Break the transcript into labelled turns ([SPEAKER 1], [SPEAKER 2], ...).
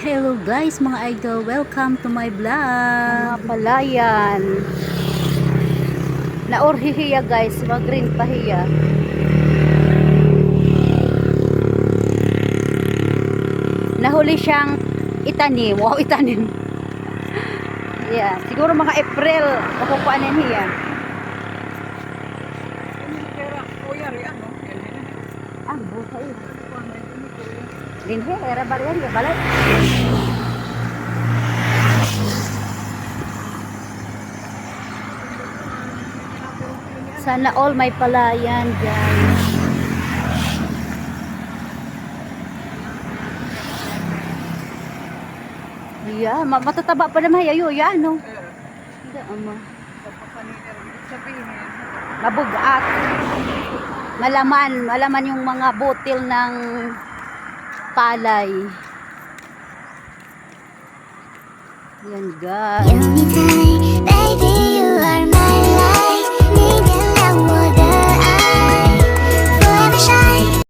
[SPEAKER 1] Hello guys mga idol, welcome to my vlog.
[SPEAKER 2] Mga palayan. Naorhihiya guys, mga green pahiya. Nahuli siyang itanim. Wow, itanim. yeah, siguro mga April. Kapukuanin niya. Ang buhay. Era bariyan, ya balay. Sana all may palayan guys. Yeah, ma matataba pa naman yayo, ya no. Hindi ama. Mabugat malaman malaman yung mga butil ng palay. Yan guys.